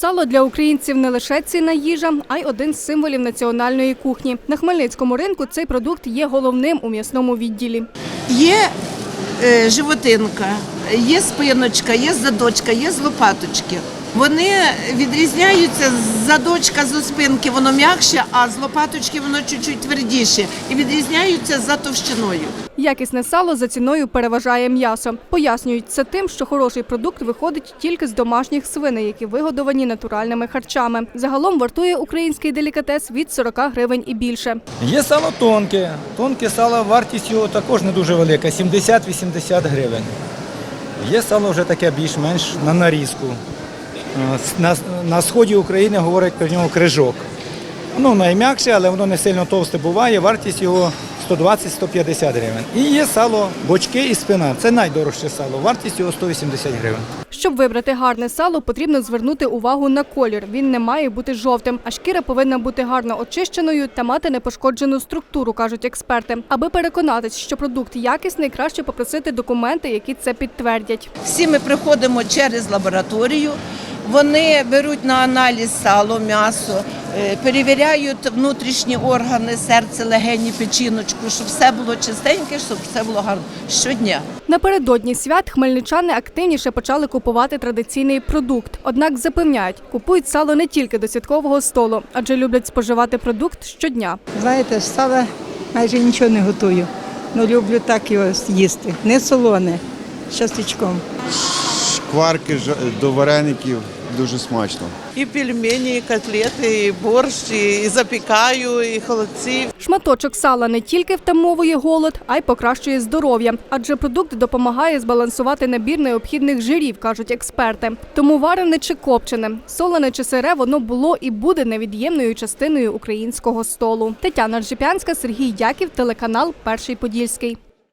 Сало для українців не лише цінна їжа, а й один з символів національної кухні. На Хмельницькому ринку цей продукт є головним у м'ясному відділі. Є е, животинка, є спиночка, є задочка, є з лопаточки. Вони відрізняються з задочка з спинки, воно м'якше, а з лопаточки воно чуть-чуть твердіше. І відрізняються за товщиною. Якісне сало за ціною переважає м'ясо. Пояснюють це тим, що хороший продукт виходить тільки з домашніх свиней, які вигодовані натуральними харчами. Загалом вартує український делікатес від 40 гривень і більше. Є сало тонке. Тонке сало, вартість його також не дуже велика 70-80 гривень. Є сало вже таке більш-менш на нарізку. Е, На, на сході України говорять про нього крижок. Воно найм'якше, але воно не сильно товсте буває. Вартість його 120-150 гривень. І є сало бочки і спина. Це найдорожче сало. Вартість його 180 гривень. Щоб вибрати гарне сало, потрібно звернути увагу на колір. Він не має бути жовтим, а шкіра повинна бути гарно очищеною та мати непошкоджену структуру, кажуть експерти. Аби переконатись, що продукт якісний, краще попросити документи, які це підтвердять. Всі ми приходимо через лабораторію. Вони беруть на аналіз сало, м'ясо, е, перевіряють внутрішні органи, серце, легені, печіночку, щоб все було чистеньке, щоб все було гарно щодня. Напередодні свят хмельничани активніше почали купувати традиційний продукт. Однак запевняють, купують сало не тільки до святкового столу, адже люблять споживати продукт щодня. Знаєте, з сала майже нічого не готую. Ну люблю так його їсти. Не солоне, з частичком. шкварки ж- до вареників дуже смачно. І пельмені, і котлети, і борщ, і запікаю, і холодці. Шматочок сала не тільки втамовує голод, а й покращує здоров'я, адже продукт допомагає збалансувати набір необхідних жирів, кажуть експерти. Тому варене чи копчене, солене чи сире, воно було і буде невід'ємною частиною українського столу. Тетяна Ржепянська, Сергій Яків, телеканал Перший Подільський.